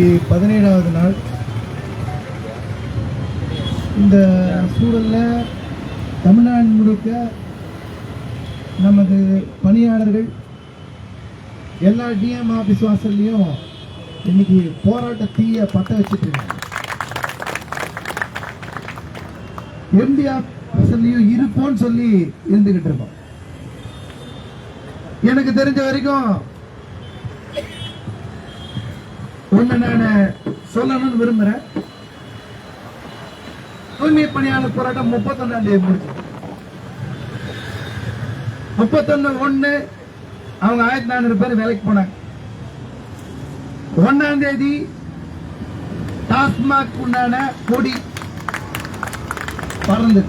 இன்னைக்கு பதினேழாவது நாள். இந்த சூழலில் தமிழ்நாடு முழுக்க நமது பணியாளர்கள் எல்லா டிஎம் ஆஃபீஸ் வாசல்லையும் இன்னைக்கு போராட்ட தீய பத்த வச்சுட்டு இருக்காங்க. எம்டி ஆஃபீஸ்லையும் இருப்போம்னு சொல்லி இருந்துகிட்டு இருக்கோம். எனக்கு தெரிஞ்ச வரைக்கும் ஒன்று நான் சொல்லணும்னு விரும்புறேன். தூய்மை பணியாளர் போராட்டம் முப்பத்தொன்னாம் தேதி முடிச்சு முப்பத்தொன்னு ஒன்று அவங்க ஆயிரத்தி நானூறு பேர் வேலைக்கு போனாங்க. ஒன்னாம் தேதி டாஸ்மாக் உண்டான கொடி பறந்து.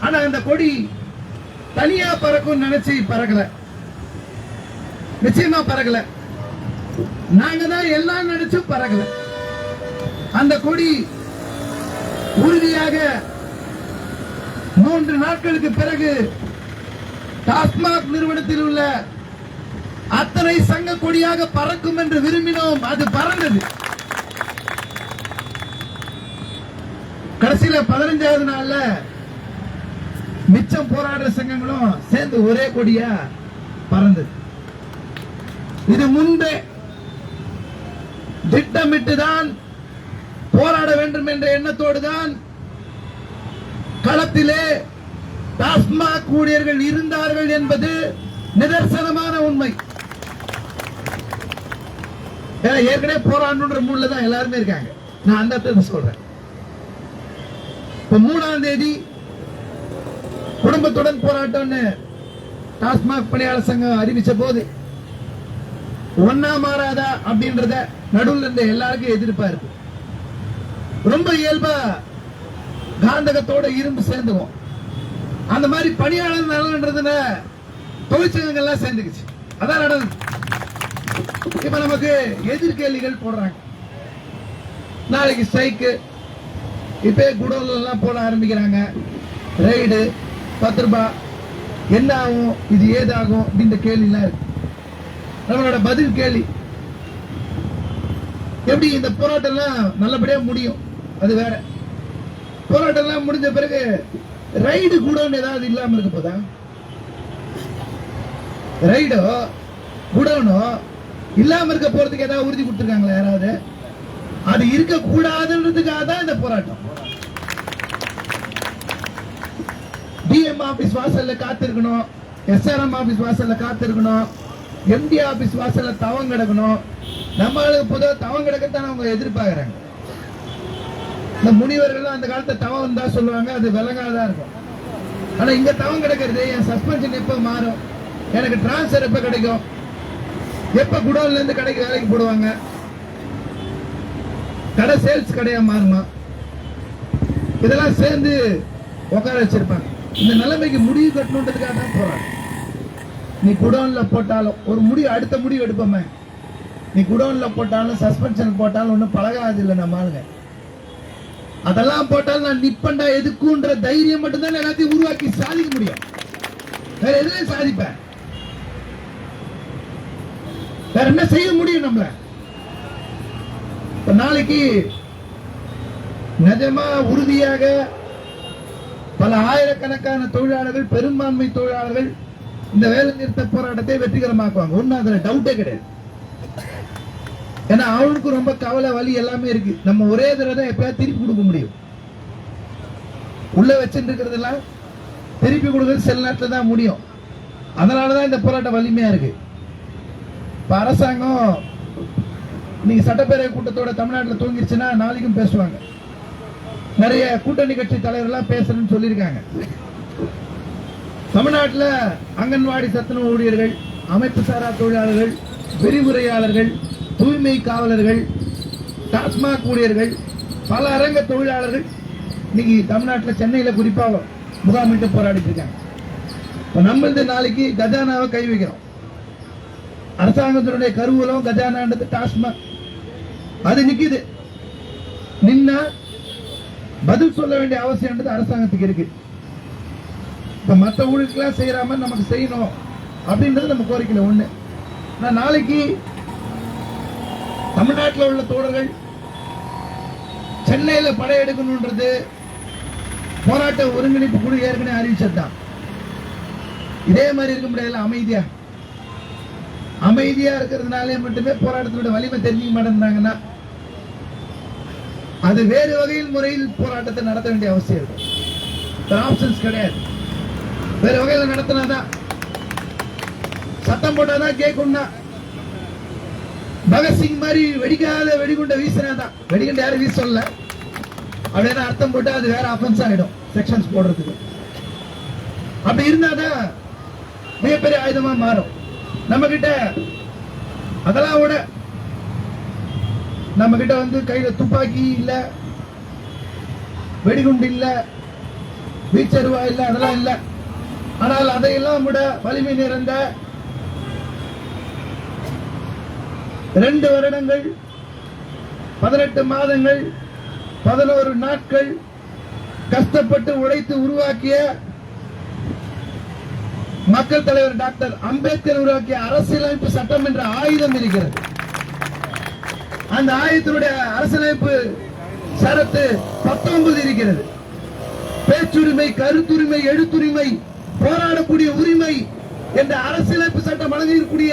ஆனா அந்த கொடி தனியா பறக்கும் நினைச்சு பறக்கல. நிச்சயமா பறக்கல. நாங்க தான் எல்லாம் நினைச்சும் பறக்கல. அந்த கொடி உறுதியாக மூன்று நாட்களுக்கு பிறகு டாஸ்மாக் நிறுவனத்தில் உள்ள அத்தனை சங்க கொடியாக பறக்கும் என்று விரும்பினோம். அது பறந்தது. கடைசியில பதினஞ்சாவது நாள்ல மிச்சம் போராடுற சங்கங்களும் சேர்ந்து ஒரே கொடியா பறந்தது. இது முன்பே திட்டமிட்டுதான் போராட வேண்டும் என்ற எண்ணத்தோடு தான் களத்திலே டாஸ்மாக் ஊழியர்கள் இருந்தார்கள் என்பது நிதர்சனமான உண்மை. ஏன்னா, ஏற்கனவே போராடணுன்ற மூணுல தான் எல்லாருமே இருக்காங்க. நான் அந்த அர்த்தத்தை சொல்றேன். இப்ப மூணாம் தேதி குடும்பத்துடன் போராட்டம்னு டாஸ்மாக் பணியாளர் சங்கம் அறிவிச்ச போது ஒன்னா மாறாதா அப்படின்றத நடுவுல இருந்த எல்லாருக்கும் எதிர்பார்ப்பு ரொம்ப இயல்பா காந்தகத்தோட இரும்பு சேர்ந்துவோம். அந்த மாதிரி பணியாளர் நலன்றதுல தொழிற்சங்கங்கள்லாம் சேர்ந்துக்குச்சு. அதான் நடந்தது. இப்ப நமக்கு எதிர்கேள்விகள் போடுறாங்க. நாளைக்கு ஸ்ட்ரைக்கு. இப்ப குடோன்ல எல்லாம் போட ஆரம்பிக்கிறாங்க. ரைடு பத்து ரூபாய் என்ன ஆகும்? இது ஏதாகும்? அப்படின்ற கேள்வி எல்லாம் இருக்கு. நம்மளோட பதில் கேள்வி எப்படி இந்த போராட்டம் எல்லாம் நல்லபடியா முடியும்? அது வேற. போராட்டம் எல்லாம் முடிஞ்ச பிறகு ரைடு கூட ஏதாவது இல்லாம இருக்க போதா? ரைடோ குடோனோ இல்லாம இருக்க போறதுக்கு ஏதாவது உறுதி கொடுத்துருக்காங்களா யாராவது? அது இருக்க கூடாதுன்றதுக்காக தான் இந்த போராட்டம். டிஎம் ஆபீஸ் வாசல்ல காத்திருக்கணும். எஸ்ஆர்எம் ஆபீஸ் வாசல்ல காத்திருக்கணும். எம்டி ஆபீஸ் வாசல்ல தவம் கிடக்கணும். நம்மளுக்கு பொதுவாக தவம் கிடக்கத்தான் அவங்க எதிர்பார்க்கறாங்க. இந்த முனிவர்கள் அந்த காலத்தை தவம் இருந்தா சொல்லுவாங்க அது விலங்காதான் இருக்கும். ஆனா இங்க தவம் கிடக்கிறது என் சஸ்பென்ஷன் எப்ப மாறும்? எனக்கு டிரான்ஸ்ஃபர் எப்ப கிடைக்கும்? எப்ப குடோன்ல இருந்து கடைக்கு வேலைக்கு போடுவாங்க? கடை சேல்ஸ் கடையா மாறுமா? இதெல்லாம் சேர்ந்து உட்கார வச்சிருப்பாங்க. இந்த நிலைமைக்கு முடிவு கட்டணுன்றதுக்காக தான் போறாங்க. நீ குடோன்ல போட்டாலும் ஒரு முடிவு அடுத்த முடிவு எடுப்போமே. நீ குடோன்ல போட்டாலும் சஸ்பென்ஷன் போட்டாலும் ஒன்றும் பழகாது இல்லை நம்ம ஆளுங்க. அதெல்லாம் போட்டாலும் நான் நிப்பண்டா எதுக்குன்ற தைரியம் மட்டும்தான் எல்லாத்தையும் உருவாக்கி சாதிக்க முடியும். வேற எதுலையும் சாதிப்பேன். வேற என்ன செய்ய முடியும் நம்மள? இப்ப நாளைக்கு நிஜமா உறுதியாக பல ஆயிரக்கணக்கான தொழிலாளர்கள் பெரும்பான்மை தொழிலாளர்கள் இந்த வேலை நிறுத்த போராட்டத்தை வெற்றிகரமாக்குவாங்க. ஒண்ணு அதுல டவுட்டே கிடையாது. ஏன்னா அவனுக்கு ரொம்ப கவலை வலி எல்லாமே இருக்கு. நம்ம ஒரே தடவை தான் எப்பயாவது திருப்பி கொடுக்க முடியும். உள்ள வச்சுட்டு திருப்பி கொடுக்கறது சில நேரத்துல தான் முடியும். அதனாலதான் இந்த போராட்டம் வலிமையா இருக்கு. இப்போ அரசாங்கம் இன்னைக்கு சட்டப்பேரவை கூட்டத்தோட தமிழ்நாட்டுல தூங்கிருச்சுன்னா நாளைக்கும் பேசுவாங்க. நிறைய கூட்டணி கட்சி தலைவர்லாம் பேசுறேன்னு சொல்லியிருக்காங்க. தமிழ்நாட்டில் அங்கன்வாடி சத்துணவு ஊழியர்கள் அமைப்பு சாரா தொழிலாளர்கள் விரிவுரையாளர்கள் தூய்மை காவலர்கள் டாஸ்மாக் ஊழியர்கள் பல அரங்க தொழிலாளர்கள் இன்னைக்கு தமிழ்நாட்டில் சென்னையில் குறிப்பாக முகாமிட்டு போராடிட்டு இருக்காங்க. இப்போ நம்ம இந்த நாளைக்கு கஜானாவை கை வைக்கிறோம். அரசாங்கத்தினுடைய கருவூலம் கஜானான்றது டாஸ்மாக். அது நிற்கிது நின்னா பதில் சொல்ல வேண்டிய அவசியம்ன்றது அரசாங்கத்துக்கு இருக்குது இப்ப மற்ற ஊருக்கெல்லாம் செய்கிற மாதிரி நமக்கு செய்யணும் அப்படின்றது நம்ம கோரிக்கையில் ஒண்ணு. நான் நாளைக்கு தமிழ்நாட்டில் உள்ள தோழர்கள் சென்னையில் படையெடுக்கணுன்றது போராட்ட ஒருங்கிணைப்பு குழு ஏற்கனவே அறிவிச்சதுதான் இதே மாதிரி இருக்க முடியாது அமைதியா. அமைதியா இருக்கிறதுனாலே மட்டுமே போராட்டத்தோட வலிமை தெரிஞ்சுக்க மாட்டேங்கிறாங்கன்னா அது வேறு வகையில் முறையில் போராட்டத்தை நடத்த வேண்டிய அவசியம் இருக்கும் ஆப்ஷன்ஸ் கிடையாது. வேற வகையில நடத்தினாதான் சத்தம் போட்டாதான் கேட்கும்னா பகத்சிங் மாதிரி வெடிக்காத வெடிகுண்ட வீசினாதான் வெடிகுண்ட யாரும் வீச சொல்லல அப்படின்னு அர்த்தம் போட்டு அது வேற அஃபென்ஸ் ஆயிடும் செக்ஷன்ஸ் போடுறதுக்கு. அப்படி இருந்தாதான் மிகப்பெரிய ஆயுதமா மாறும். நம்ம கிட்ட அதெல்லாம் விட நம்ம கிட்ட வந்து கையில துப்பாக்கி இல்ல வெடிகுண்டு இல்ல வீச்சருவா இல்ல அதெல்லாம் இல்ல. ஆனால் அதையெல்லாம் விட வலிமை நிறைந்த ரெண்டு வருடங்கள் பதினெட்டு மாதங்கள் பதினோரு நாட்கள் கஷ்டப்பட்டு உழைத்து உருவாக்கிய மக்கள் தலைவர் டாக்டர் அம்பேத்கர் உருவாக்கிய அரசியலமைப்பு சட்டம் என்ற ஆயுதம் இருக்கிறது. அந்த ஆயுதத்தினுடைய அரசியலமைப்பு சரத்து பத்தொன்பது இருக்கிறது. பேச்சுரிமை கருத்துரிமை எழுத்துரிமை போராடக்கூடிய உரிமை என்ற அரசியலமைப்பு சட்டம் வழங்கியிருக்கூடிய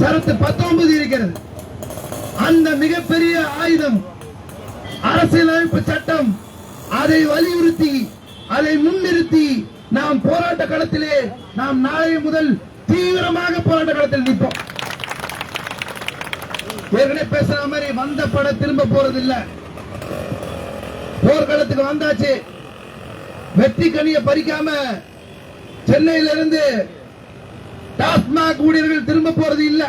சரத்து பத்தொன்பது இருக்கிறது. அந்த மிகப்பெரிய ஆயுதம் அரசியலமைப்பு சட்டம் அதை வலியுறுத்தி அதை முன்னிறுத்தி நாம் போராட்ட களத்திலே நாம் நாளை முதல் தீவிரமாக போராட்ட களத்தில் நிற்போம். ஏற்கனவே பேசுற மாதிரி வந்த படம் திரும்ப போறது இல்ல போர்க்களத்துக்கு வந்தாச்சு. வெற்றி கனியை பறிக்காம சென்னையில இருந்து டாஸ்மாக் ஊழியர்கள் திரும்ப போறது இல்ல.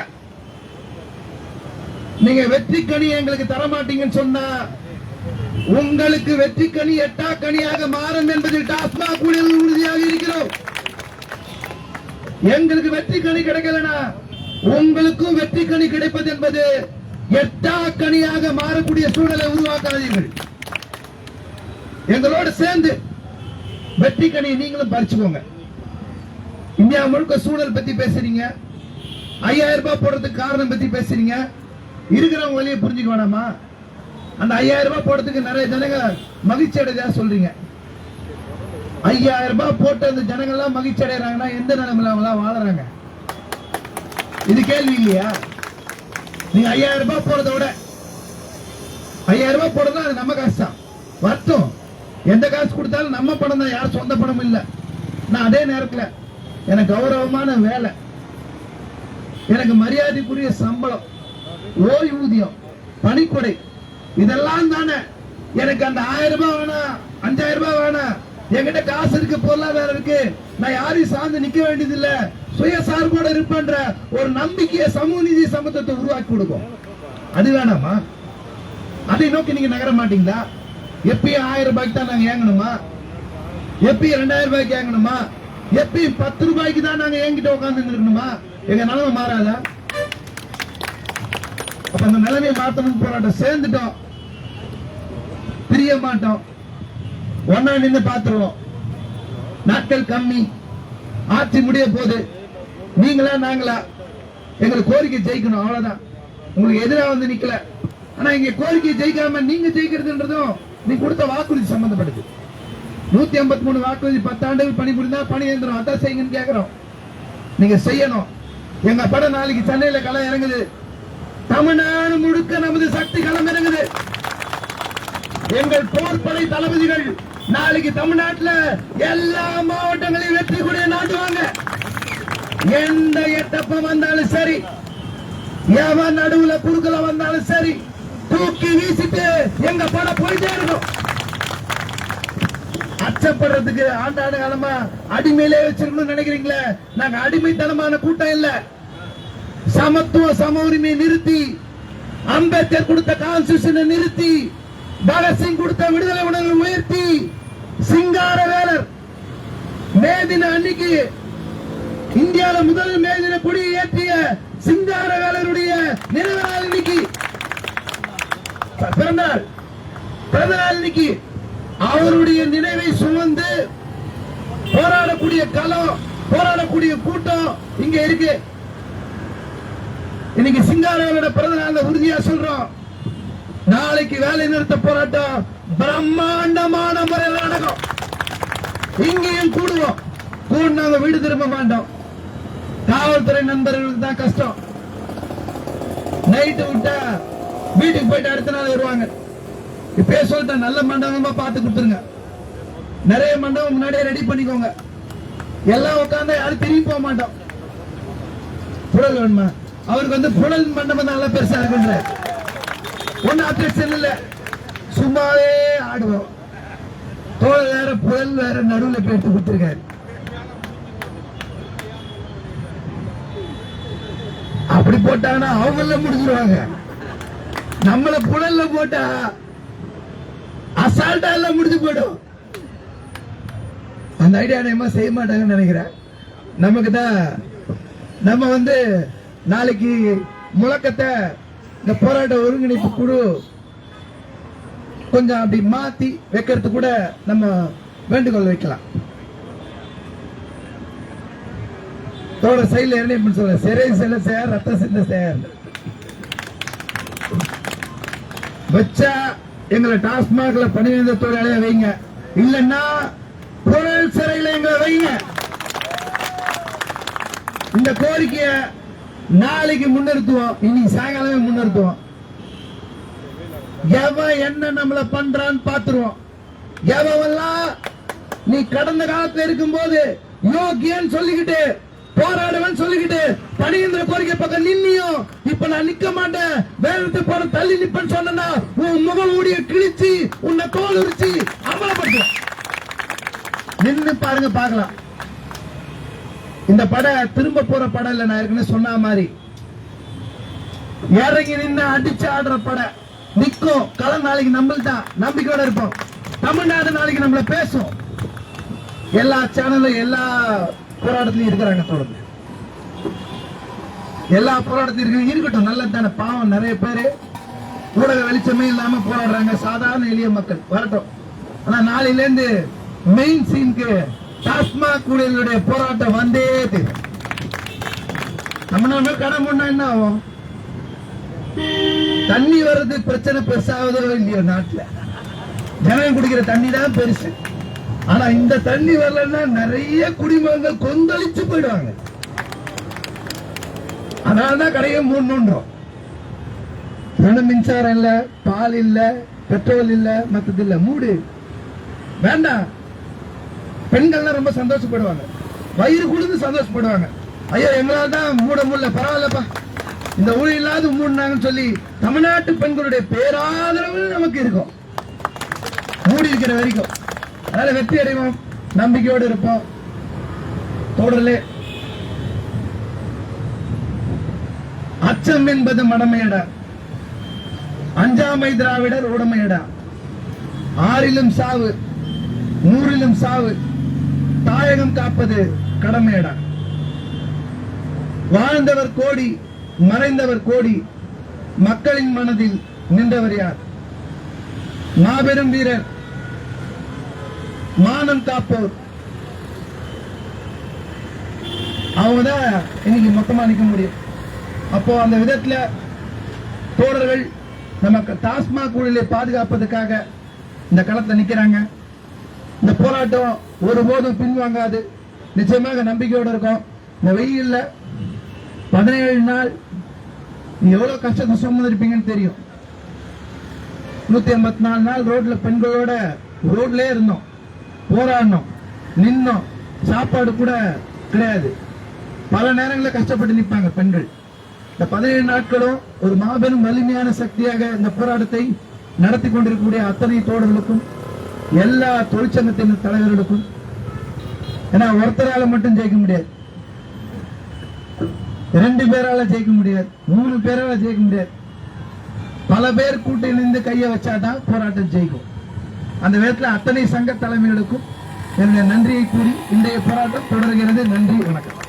நீங்க வெற்றி கனி எங்களுக்கு தர மாட்டீங்கன்னு சொன்னா உங்களுக்கு வெற்றி கனி எட்டா கனியாக மாறும் என்பதில் டாஸ்மாக் ஊழியர்கள் உறுதியாக இருக்கிறோம். எங்களுக்கு வெற்றி கனி கிடைக்கலனா உங்களுக்கும் வெற்றி கனி கிடைப்பது என்பது எட்டா கனியாக மாறக்கூடிய சூழலை உருவாக்காதீர்கள். எங்களோடு சேர்ந்து வெற்றி கனியை நீங்களும் பறிச்சுக்கோங்க. இந்தியா முழுக்க சூழல் பத்தி பேசுறீங்க. ஐயாயிரம் ரூபாய் போடுறதுக்கு காரணம் பத்தி பேசுறீங்க. இருக்கிறவங்க வழியை புரிஞ்சுக்க வேணாமா? அந்த ஐயாயிரம் ரூபாய் போடுறதுக்கு நிறைய ஜனங்க மகிழ்ச்சி அடைதா சொல்றீங்க. ஐயாயிரம் ரூபாய் போட்டு அந்த ஜனங்க எல்லாம் மகிழ்ச்சி அடைறாங்கன்னா எந்த நிலைமையில அவங்களாம் வாழறாங்க? இது கேள்வி இல்லையா? நீங்க ஐயாயிரம் ரூபாய் போறத விட ஐயாயிரம் ரூபாய் போடுறதா அது நம்ம காசு தான் வரட்டும் எந்த காசு கொடுத்தாலும் நம்ம படம் தான் யார் சொந்த படம் இல்லை. நான் அதே நேரத்தில் எனக்கு கௌரவமான வேலை. எனக்கு மரியாதைக்குரிய சம்பளம் ஓய்வூதியம் பணிக்கொடை இதெல்லாம் தானே. எனக்கு அந்த ஆயிரம் ரூபாய் வேணாம் அஞ்சாயிரம் ரூபாய் வேணாம் என்கிட்ட காசு இருக்கு பொருளாதாரம் இருக்கு. நான் யாரையும் சார்ந்து நிக்க வேண்டியது இல்ல சுயசார்போட இருப்பேன்ற ஒரு நம்பிக்கையை சமூக நிதி சமத்துவத்தை உருவாக்கி கொடுக்கும். அது வேணாமா? அதை நோக்கி நீங்க நகர மாட்டீங்களா? எப்பயும் ஆயிரம் ரூபாய்க்கு தான் நாங்க ஏங்கணுமா? எப்பயும் ரெண்டாயிரம் ரூபாய்க்கு ஏங்கணுமா? எப்பயும் பத்து ரூபாய்க்கு தான் நாங்க என்கிட்ட உட்கார்ந்து இருக்கணுமா? எங்க நிலைமை மாறாதா? அப்ப அந்த நிலைமையை மாத்தணும் போராட்டம் சேர்ந்துட்டோம். பிரிய மாட்டோம் ஒன்னா நின்னு பாத்துருவோம் நாட்கள் கம்மி. ஆட்சி முடிய போகுது. நீங்களா நாங்களா? எங்களுக்கு கோரிக்கை ஜெயிக்கணும் அவ்வளவுதான். உங்களுக்கு எதிராக வந்து நிக்கல. ஆனா இங்க கோரிக்கை ஜெயிக்காம நீங்க ஜெயிக்கிறதுன்றதும் நீ கொடுத்த வாக்குறுதி சம்பந்தப்படுது நூத்தி ஐம்பத்தி மூணு வாக்குறுதி பத்தாண்டுகள் பணிபுரிந்தா பணி இயந்திரம் அதான் செய்யுங்கன்னு கேட்கிறோம் நீங்க செய்யணும். எங்க படம் நாளைக்கு சென்னையில களம் இறங்குது. தமிழ்நாடு முழுக்க நமது சக்தி களம் இறங்குது. எங்கள் போர்படை தளபதிகள் நாளைக்கு தமிழ்நாட்டில் எல்லா மாவட்டங்களையும் வெற்றி கொடிய நாட்டுவாங்க. எந்த எட்டப்பம் வந்தாலும் சரி எவன் நடுவுல குறுக்கல வந்தாலும் சரி தூக்கி வீசிட்டு எங்க படம் போயிட்டே இருக்கும். அச்சப்படுறதுக்கு ஆண்டாண்டு காலமா அடிமையிலே வச்சிருக்கணும்னு நினைக்கிறீங்களே? நாங்க அடிமைத்தனமான கூட்டம் இல்ல. சமத்துவ சம உரிமை நிறுத்தி அம்பேத்கர் கொடுத்த கான்ஸ்டியூஷனை நிறுத்தி பகத்சிங் கொடுத்த விடுதலை உணர்வு உயர்த்தி சிங்கார வேலர் மே தின அன்னைக்கு இந்தியாவில முதல் மே தின கொடியை ஏற்றிய சிங்கார வேலருடைய நினைவு நாள் இன்னைக்கு. பிறந்தநாள் பிறந்த நாள் இன்னைக்கு. அவருடைய நினைவை சுமந்து போராடக்கூடிய களம் போராடக்கூடிய கூட்டம் இங்க இருக்கு. இன்னைக்கு சிங்காரவனோட பிறந்த நாள் உறுதியா சொல்றோம். நாளைக்கு வேலை நிறுத்த போராட்டம் பிரம்மாண்டமான முறையில் நடக்கும். இங்கேயும் கூடுவோம். கூடினாங்க வீடு திரும்ப மாட்டோம். காவல்துறை நண்பர்களுக்கு தான் கஷ்டம். நைட்டு விட்டா வீட்டுக்கு போயிட்டு அடுத்த நாள் வருவாங்க. இப்பயே சொல்லிட்டேன் நல்ல மண்டபமா பார்த்து கொடுத்துருங்க. நிறைய மண்டபம் முன்னாடியே ரெடி பண்ணிக்கோங்க. எல்லாம் உட்காந்தா யாரும் திரும்பி போக மாட்டோம். புழல் வேணுமா? அவருக்கு வந்து புழல் மண்டபம் நல்லா பெருசா இருக்குன்ற ஒன்னும் அப்ஜெக்ஷன் இல்ல. சும்மாவே ஆடுவோம். தோல் வேற புழல் வேற நடுவுல இப்ப எடுத்து கொடுத்துருக்காரு. அப்படி போட்டாங்கன்னா அவங்கள முடிஞ்சிருவாங்க. நம்மள புழல்ல போட்டா அசால்ட்டா எல்லாம் முடிஞ்சு போயிடும். அந்த ஐடியா நேமா செய்ய மாட்டாங்கன்னு நினைக்கிறேன். நமக்கு தான் நம்ம வந்து நாளைக்கு முழக்கத்தை இந்த போராட்ட ஒருங்கிணைப்பு குழு கொஞ்சம் அப்படி மாத்தி வைக்கிறது கூட நம்ம வேண்டுகோள் வைக்கலாம். தோட சைடில் என்ன சொல்ல சிறை செல்ல சேர் ரத்த சிந்த சேர். வச்சா எங்களை டாஸ்மாக்ல பணியாளர் தொழிலாளியா வைங்க. இல்லன்னா புழல் சிறையில எங்களை வைங்க. இந்த கோரிக்கைய நாளைக்கு முன்னிறுத்துவோம். இன்னைக்கு சாயங்காலமே முன்னிறுத்துவோம். எவன் என்ன நம்மள பண்றான்னு பாத்துருவோம் எவெல்லாம் நீ கடந்த காலத்துல இருக்கும்போது யோகியன்னு சொல்லிக்கிட்டு போராடுவேன் சொல்லிக்கிட்டு பணியந்திர கோரிக்கை பக்கம் நின்னியும். இப்ப நான் நிக்க மாட்டேன். வேலைக்கு போற தள்ளி நிப்பேன்னு சொன்னா உன் முகம் ஊடிய கிழிச்சு உன்னை தோல் உரிச்சு அமலப்படுத்தும் நின்னு பாருங்க பார்க்கலாம். இந்த பட திரும்ப போற படம் இல்ல நான் ஏற்கனவே சொன்ன மாதிரி. இறங்கி நின்று அடிச்சு ஆடுற படம் நிக்கும். களம் நாளைக்கு நம்மள்தான். நம்பிக்கையோட இருப்போம். தமிழ்நாடு நாளைக்கு நம்மள பேசும். எல்லா சேனலும் எல்லா போராட்டத்திலையும் இருக்கிறாங்க தொடர்ந்து எல்லா போராட்டத்திலும் இருக்கட்டும் நல்லது தானே பாவம் நிறைய பேரு ஊடக வெளிச்சமே இல்லாம போராடுறாங்க. சாதாரண எளிய மக்கள் வரட்டும். ஆனா நாளையில இருந்து மெயின் சீனுக்கு டாஸ்மாக் ஊழியர்களுடைய போராட்டம் வந்தே தீரும். நம்ம நம்ம கடை முன்னா என்ன ஆகும்? தண்ணி வர்றது பிரச்சனை பெருசாவதோ இல்லையோ நாட்டுல. ஜனம் குடிக்கிற தண்ணி தான் பெருசு. ஆனா இந்த தண்ணி வரலன்னா நிறைய குடிமகங்கள் கொந்தளிச்சு போயிடுவாங்க. அதனாலதான் கடையை மூடணுன்றோம். வேணும் மின்சாரம் இல்ல பால் இல்ல பெட்ரோல் இல்ல மத்தது இல்ல மூடு. வேண்டாம். பெண்கள்லாம் ரொம்ப சந்தோஷப்படுவாங்க. வயிறு குளிர்ந்து சந்தோஷப்படுவாங்க. ஐயோ எங்களால தான் மூட முடியல பரவாயில்லப்பா. இந்த ஊழல் இல்லாத மூடினாங்கன்னு சொல்லி தமிழ்நாட்டு பெண்களுடைய பேராதரவு நமக்கு இருக்கும். மூடி இருக்கிற வரைக்கும். அதனால வெற்றி அடைவோம். நம்பிக்கையோடு இருப்போம். தொடரலே அச்சம் என்பது மடமையடா அஞ்சாமை திராவிடர் உடமையடா ஆறிலும் சாவு நூறிலும் சாவு தாயகம் காப்பது கடமையடா வாழ்ந்தவர் கோடி மறைந்தவர் கோடி மக்களின் மனதில் நின்றவர் யார்? மாபெரும் வீரர் மானம் காப்போர். அவங்க தான் இன்னைக்கு மொத்தமா நிக்க முடியும். அப்போ அந்த விதத்துல தோழர்கள் நமக்கு டாஸ்மாக் ஊழலை பாதுகாப்பதற்காக இந்த களத்தில் நிக்கிறாங்க. இந்த போராட்டம் ஒருபோதும் பின்வாங்காது. நிச்சயமாக நம்பிக்கையோட இருக்கும். இந்த வெயில்ல பதினேழு நாள் நீங்க எவ்வளவு கஷ்டத்தை சுமந்திருப்பீங்கன்னு தெரியும். நூத்தி ஐம்பத்தி நாலு நாள் ரோட்ல பெண்களோட ரோட்லயே இருந்தோம். போராடினோம் நின்னோம். சாப்பாடு கூட கிடையாது. பல நேரங்களில் கஷ்டப்பட்டு நிற்பாங்க பெண்கள். இந்த பதினேழு நாட்களும் ஒரு மாபெரும் வலிமையான சக்தியாக இந்த போராட்டத்தை நடத்தி கொண்டிருக்கக்கூடிய அத்தனை தோழர்களுக்கும் எல்லா தொழிற்சங்கத்தின் தலைவர்களுக்கும். ஏன்னா ஒருத்தரால மட்டும் ஜெயிக்க முடியாது. ரெண்டு பேரால ஜெயிக்க முடியாது. மூணு பேரால ஜெயிக்க முடியாது. பல பேர் கூட்டி கையை வச்சாதான் போராட்டம் ஜெயிக்கும். அந்த விதத்தில் அத்தனை சங்க தலைமைகளுக்கும் என்னுடைய நன்றியை கூறி இன்றைய போராட்டம் தொடர்கிறது. நன்றி வணக்கம்.